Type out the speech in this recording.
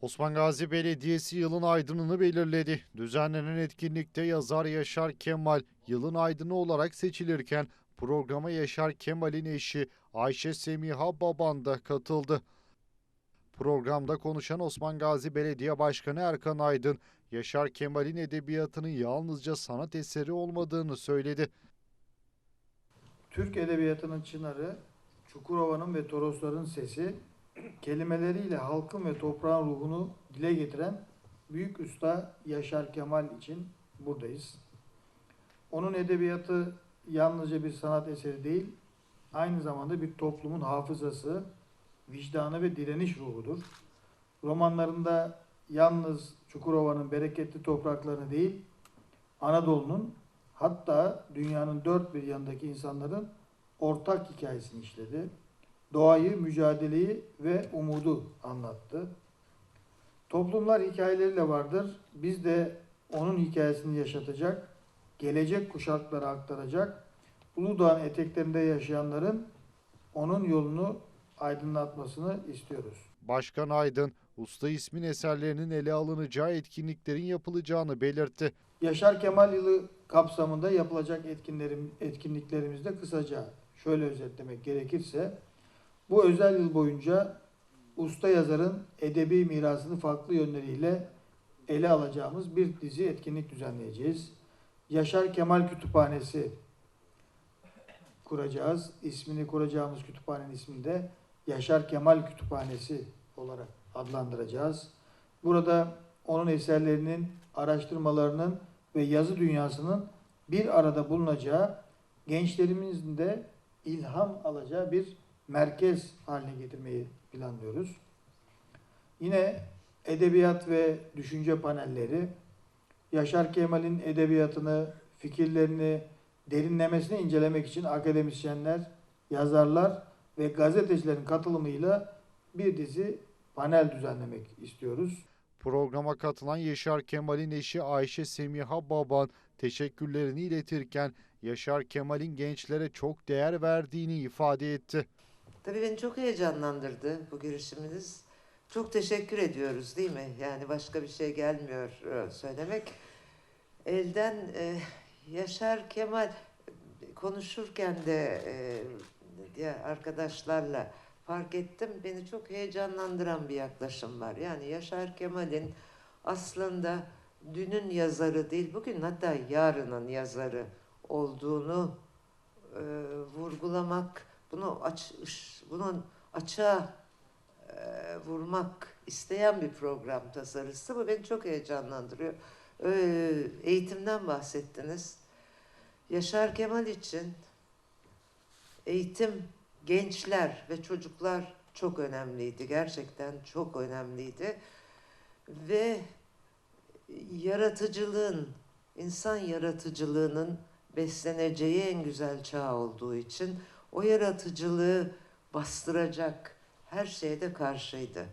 Osman Gazi Belediyesi yılın aydınını belirledi. Düzenlenen etkinlikte yazar Yaşar Kemal yılın aydını olarak seçilirken programa Yaşar Kemal'in eşi Ayşe Semiha Baban da katıldı. Programda konuşan Osman Gazi Belediye Başkanı Erkan Aydın, Yaşar Kemal'in edebiyatının yalnızca sanat eseri olmadığını söyledi. Türk Edebiyatı'nın çınarı, Çukurova'nın ve Torosların sesi, kelimeleriyle halkın ve toprağın ruhunu dile getiren büyük usta Yaşar Kemal için buradayız. Onun edebiyatı yalnızca bir sanat eseri değil, aynı zamanda bir toplumun hafızası, vicdanı ve direniş ruhudur. Romanlarında yalnız Çukurova'nın bereketli topraklarını değil, Anadolu'nun hatta dünyanın dört bir yanındaki insanların ortak hikayesini işledi. Doğayı, mücadeleyi ve umudu anlattı. Toplumlar hikayeleriyle vardır. Biz de onun hikayesini yaşatacak, gelecek kuşaklara aktaracak, Uludağ'ın eteklerinde yaşayanların onun yolunu aydınlatmasını istiyoruz. Başkan Aydın, usta ismin eserlerinin ele alınacağı etkinliklerin yapılacağını belirtti. Yaşar Kemal yılı kapsamında yapılacak etkinlerim, etkinliklerimizde kısaca şöyle özetlemek gerekirse bu özel yıl boyunca usta yazarın edebi mirasını farklı yönleriyle ele alacağımız bir dizi etkinlik düzenleyeceğiz. Yaşar Kemal Kütüphanesi kuracağız. İsmini kuracağımız kütüphanenin ismini de Yaşar Kemal Kütüphanesi olarak adlandıracağız. Burada onun eserlerinin, araştırmalarının ve yazı dünyasının bir arada bulunacağı, gençlerimizin de ilham alacağı bir merkez haline getirmeyi planlıyoruz. Yine edebiyat ve düşünce panelleri, Yaşar Kemal'in edebiyatını, fikirlerini derinlemesine incelemek için akademisyenler, yazarlar ve gazetecilerin katılımıyla bir dizi panel düzenlemek istiyoruz. Programa katılan Yaşar Kemal'in eşi Ayşe Semiha Baban teşekkürlerini iletirken Yaşar Kemal'in gençlere çok değer verdiğini ifade etti. Tabii beni çok heyecanlandırdı bu girişiminiz. Çok teşekkür ediyoruz değil mi? Yani başka bir şey gelmiyor e, söylemek. Elden e, Yaşar Kemal konuşurken de e, diğer arkadaşlarla fark ettim. Beni çok heyecanlandıran bir yaklaşım var. Yani Yaşar Kemal'in aslında dünün yazarı değil, bugün hatta yarının yazarı olduğunu e, vurgulamak, bunu aç, bunun açığa e, vurmak isteyen bir program tasarısı. Bu beni çok heyecanlandırıyor. E, eğitimden bahsettiniz. Yaşar Kemal için eğitim gençler ve çocuklar çok önemliydi. Gerçekten çok önemliydi. Ve yaratıcılığın, insan yaratıcılığının besleneceği en güzel çağ olduğu için o yaratıcılığı bastıracak her şeye de karşıydı.